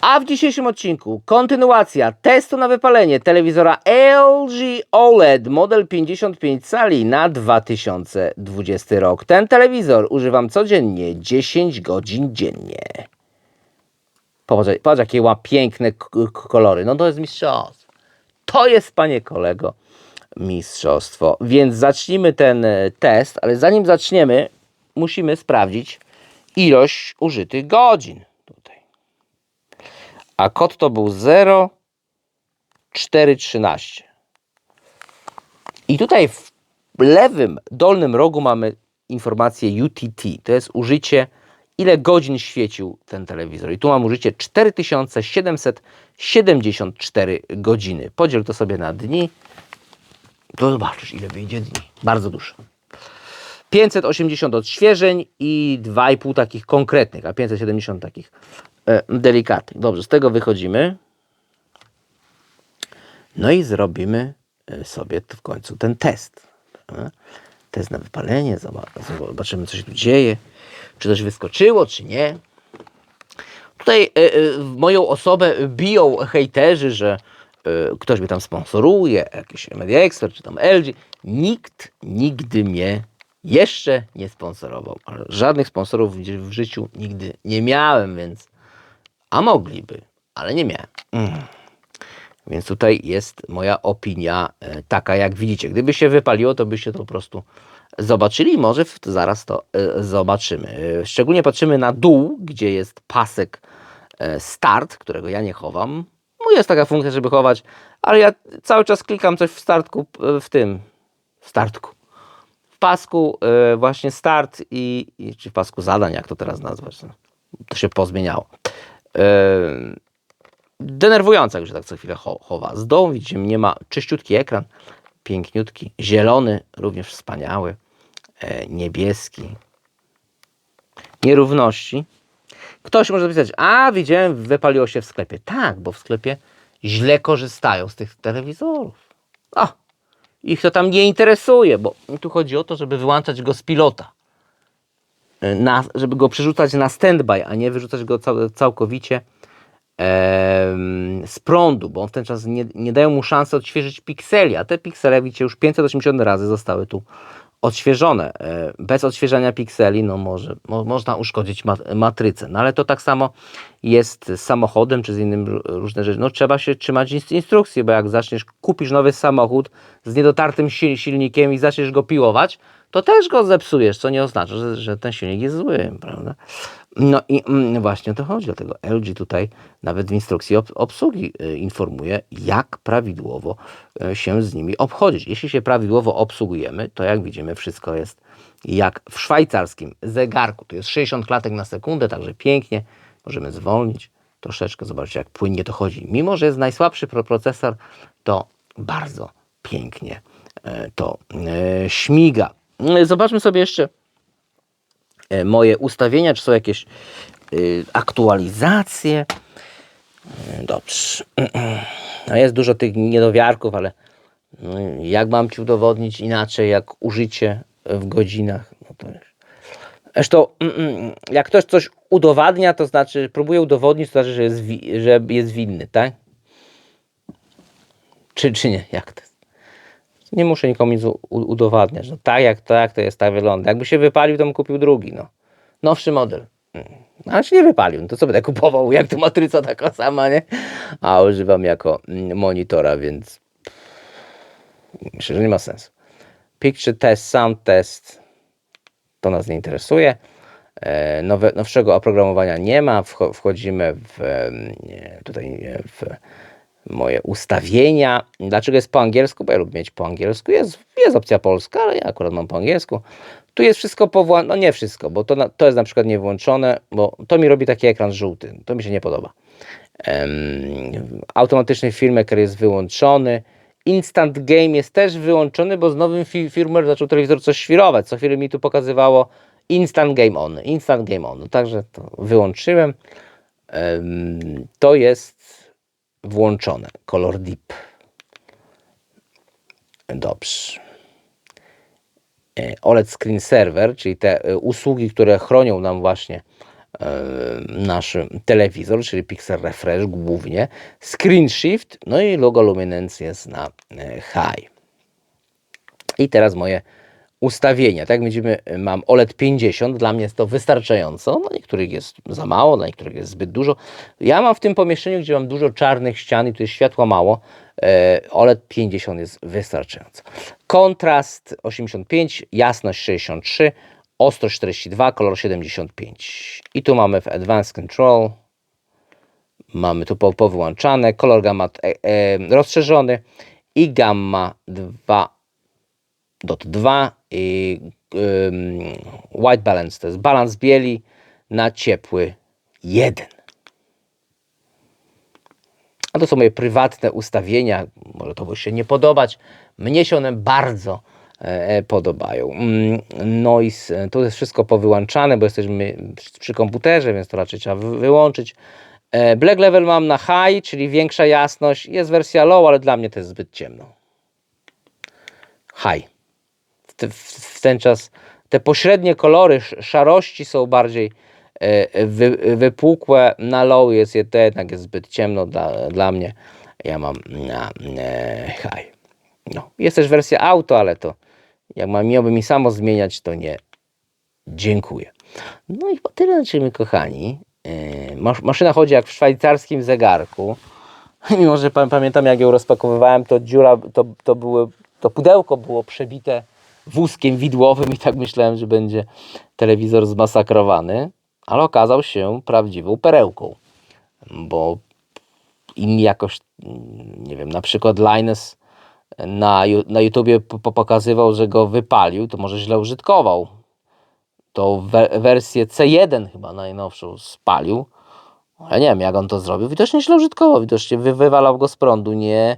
A w dzisiejszym odcinku kontynuacja testu na wypalenie telewizora LG OLED model 55 cali na 2020 rok. Ten telewizor używam codziennie 10 godzin dziennie. Popatrz, patrz jakie ma piękne kolory. No to jest mistrzostwo. To jest, panie kolego, mistrzostwo. Więc zacznijmy ten e, test, ale zanim zaczniemy, musimy sprawdzić ilość użytych godzin. A kod to był 0,413. I tutaj w lewym dolnym rogu mamy informację UTT. To jest użycie, ile godzin świecił ten telewizor. I tu mam użycie 4774 godziny. Podziel to sobie na dni. To zobaczysz, ile wyjdzie dni. Bardzo dużo. 580 odświeżeń i 2,5 takich konkretnych, a 570 takich delikatnych. Dobrze, z tego wychodzimy. No i zrobimy e, sobie w końcu ten test. E, Test na wypalenie, zoba- zobaczymy co się tu dzieje, czy coś wyskoczyło, czy nie. Tutaj e, e, w moją osobę biją hejterzy, że e, ktoś mnie tam sponsoruje, jakiś Media Expert, czy tam LG. Nikt nigdy mnie jeszcze nie sponsorował. Żadnych sponsorów w życiu nigdy nie miałem, więc a mogliby, ale nie miałem. Mm. Więc tutaj jest moja opinia e, taka, jak widzicie. Gdyby się wypaliło, to byście to po prostu zobaczyli. Może zaraz to e, zobaczymy. E, Szczególnie patrzymy na dół, gdzie jest pasek start, którego ja nie chowam. No jest taka funkcja, żeby chować, ale ja cały czas klikam coś w startku, w tym, w startku. W pasku właśnie start i, i czy w pasku zadań, jak to teraz nazwać. No, to się pozmieniało. E, denerwujące, jak się tak co chwilę cho- chowa. Z dołu widzicie, nie ma czyściutki ekran, piękniutki, zielony, również wspaniały, e, niebieski. Nierówności. Ktoś może napisać, a widziałem, wypaliło się w sklepie. Tak, bo w sklepie źle korzystają z tych telewizorów. O, ich to tam nie interesuje, bo tu chodzi o to, żeby wyłączać go z pilota. E, Na, żeby go przerzucać na standby, a nie wyrzucać go cał, całkowicie z prądu, bo on w ten czas nie, nie dają mu szansy odświeżyć pikseli, a te piksele, widzicie, już 580 razy zostały tu odświeżone. E, Bez odświeżania pikseli, no może, mo, można uszkodzić mat, matrycę, no ale to tak samo jest z samochodem, czy z innym ró- różne rzeczy. No trzeba się trzymać ins- instrukcji, bo jak zaczniesz, kupisz nowy samochód z niedotartym sil- silnikiem i zaczniesz go piłować, to też go zepsujesz, co nie oznacza, że, że ten silnik jest zły, prawda? No i mm, właśnie o to chodzi, dlatego LG tutaj nawet w instrukcji ob obsługi y, informuje, jak prawidłowo y, się z nimi obchodzić. Jeśli się prawidłowo obsługujemy, to jak widzimy, wszystko jest jak w szwajcarskim zegarku. Tu jest 60 klatek na sekundę, także pięknie. Możemy zwolnić troszeczkę, zobaczcie jak płynnie to chodzi. Mimo, że jest najsłabszy pro- procesor, to bardzo pięknie e, to e, śmiga. Zobaczmy sobie jeszcze moje ustawienia, czy są jakieś y, aktualizacje. E, Dobrze. No jest dużo tych niedowiarków, ale no, jak mam Ci udowodnić inaczej, jak użycie w godzinach, no to już. Zresztą, mm, mm, jak ktoś coś udowadnia, to znaczy, próbuje udowodnić, to znaczy, że jest, że jest winny, tak? Czy, czy nie? Jak to jest? Nie muszę nikomu nic udowadniać. No tak jak, tak to jest, tak wygląda. Jakby się wypalił, to bym kupił drugi, no. Nowszy model. Mm. No, ale się nie wypalił, no to co będę kupował, jak to matryca taka sama, nie? A używam jako mm, monitora, więc myślę, że nie ma sensu. Picture test, sound test, to nas nie interesuje. E, Nowe, nowszego oprogramowania nie ma. Wcho- Wchodzimy w, tutaj w moje ustawienia. Dlaczego jest po angielsku? Bo ja lubię mieć po angielsku. Jest, jest opcja polska, ale ja akurat mam po angielsku. Tu jest wszystko powłączone, no nie wszystko, bo to, to jest na przykład niewłączone, bo to mi robi taki ekran żółty. To mi się nie podoba. Em, automatyczny filmmaker jest wyłączony. Instant Game jest też wyłączony, bo z nowym fi- firmware zaczął telewizor coś świrować. Co chwilę mi tu pokazywało Instant Game On, Instant Game On. Także to wyłączyłem. Em, to jest włączone. Color Deep. Dobrze. E, OLED Screen Server, czyli te e, usługi, które chronią nam właśnie e, nasz telewizor, czyli Pixel Refresh głównie, Screen Shift, no i logo Luminance jest na High. I teraz moje ustawienia. Tak widzimy, mam OLED 50, dla mnie jest to wystarczająco. Dla niektórych jest za mało, dla niektórych jest zbyt dużo. Ja mam w tym pomieszczeniu, gdzie mam dużo czarnych ścian i tu jest światła mało, e, OLED 50 jest wystarczająco. Kontrast 85, jasność 63, ostrość 42, kolor 75. I tu mamy w Advanced Control, mamy tu po- powyłączane, kolor gamma e, e, rozszerzony i gamma 2 dot 2 i ym, white balance to jest balans bieli na ciepły 1. A to są moje prywatne ustawienia. Może to się nie podobać. Mnie się one bardzo e, podobają. Mm, Noise, e, tu jest wszystko powyłączane, bo jesteśmy przy, komputerze, więc to raczej trzeba wy- wyłączyć. E, Black level mam na high, czyli większa jasność. Jest wersja low, ale dla mnie to jest zbyt ciemno. High w, te- w, w ten czas te pośrednie kolory sz- szarości są bardziej e, wy, wypukłe. Na low jest je- jednak jest zbyt ciemno dla, dla mnie. Ja mam na e, high. No. Jest też wersja auto, ale to jak ma, miałby mi samo zmieniać, to nie. Dziękuję. No i po tyle na dzisiaj, kochani. E, masz, maszyna chodzi jak w szwajcarskim zegarku. Mimo, że pa- pamiętam jak ją rozpakowywałem, to dziura, to, to, były, to pudełko było przebite wózkiem widłowym i tak myślałem, że będzie telewizor zmasakrowany, ale okazał się prawdziwą perełką, bo im jakoś, nie wiem, na przykład Linus na, na YouTubie po- po- pokazywał, że go wypalił, to może źle użytkował. We, wersję C1 chyba najnowszą spalił, ale nie wiem jak on to zrobił. Widocznie źle użytkował, widocznie wy, wywalał go z prądu, nie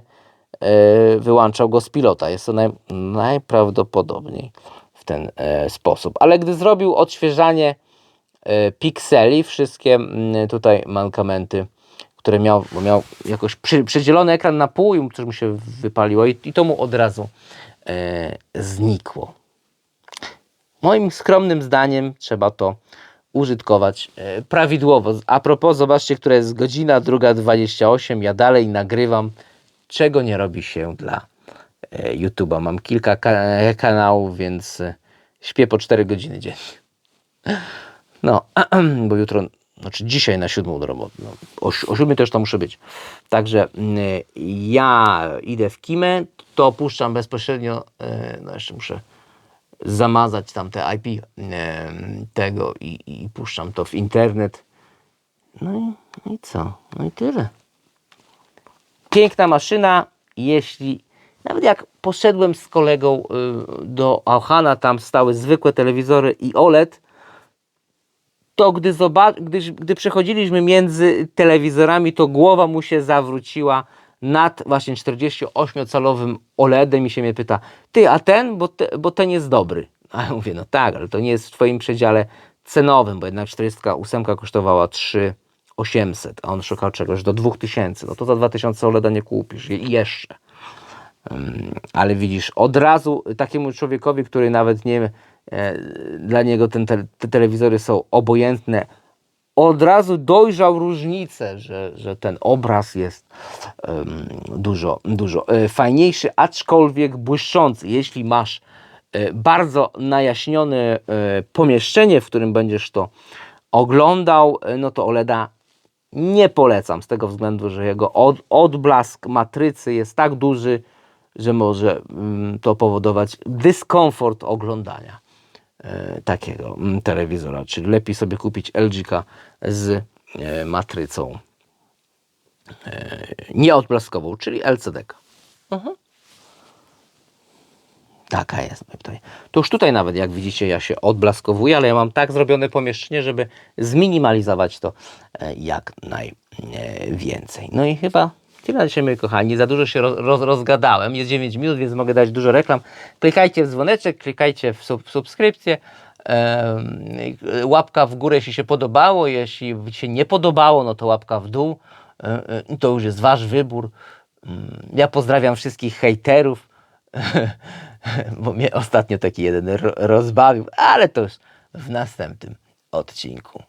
wyłączał go z pilota. Jest to naj, najprawdopodobniej w ten e, sposób. Ale gdy zrobił odświeżanie e, pikseli, wszystkie tutaj mankamenty, które miał, bo miał jakoś przedzielony ekran na pół i coś mu się wypaliło i, i to mu od razu e, znikło. Moim skromnym zdaniem trzeba to użytkować e, prawidłowo. A propos, zobaczcie, która jest godzina, druga 28. Ja dalej nagrywam, czego nie robi się dla e, YouTube'a. Mam kilka ka- e, kanałów, więc e, śpię po 4 godziny dziennie. No, bo jutro, znaczy dzisiaj na siódmą do roboty. No, o, si- o siódmej też to muszę być. Także mm, ja idę w Kimę, to puszczam bezpośrednio, no jeszcze muszę zamazać tam te IP tego i, i puszczam to w internet. No i, no i co? No i tyle. Piękna maszyna, jeśli nawet jak poszedłem z kolegą y, do Auchana, tam stały zwykłe telewizory i OLED, to gdy, zobac- gdy, gdy przechodziliśmy między telewizorami, to głowa mu się zawróciła nad właśnie 48-calowym OLEDem i się mnie pyta, ty, a ten, bo, te, bo ten jest dobry. A ja mówię, no tak, ale to nie jest w twoim przedziale cenowym, bo jednak 48 kosztowała 3800, a on szukał czegoś do 2000, no to za 2000 OLEDa nie kupisz i jeszcze. Mm, ale widzisz, od razu takiemu człowiekowi, który nawet nie e, dla niego ten te, te telewizory są obojętne, od razu dojrzał różnicę, że, że ten obraz jest em, dużo, dużo e, fajniejszy, aczkolwiek błyszczący. Jeśli masz e, bardzo najaśnione pomieszczenie, w którym będziesz to oglądał, no to OLEDa nie polecam z tego względu, że jego od, odblask matrycy jest tak duży, że może mm, to powodować dyskomfort oglądania e, takiego mm, telewizora. Czyli lepiej sobie kupić LG z e, matrycą e, nieodblaskową, czyli LCD. Mhm. Taka jest. To już tutaj nawet, jak widzicie, ja się odblaskowuję, ale ja mam tak zrobione pomieszczenie, żeby zminimalizować to e, jak najwięcej. No i chyba tyle na dzisiaj, moi kochani. Za dużo się roz, roz, rozgadałem. Jest 9 minut, więc mogę dać dużo reklam. Klikajcie w dzwoneczek, klikajcie w sub, subskrypcję. Łapka w górę, jeśli się podobało. Jeśli się nie podobało, no to łapka w dół. E, e, To już jest wasz wybór. Mm, Ja pozdrawiam wszystkich hejterów, bo mnie ostatnio taki jeden ro- rozbawił, ale to już w następnym odcinku.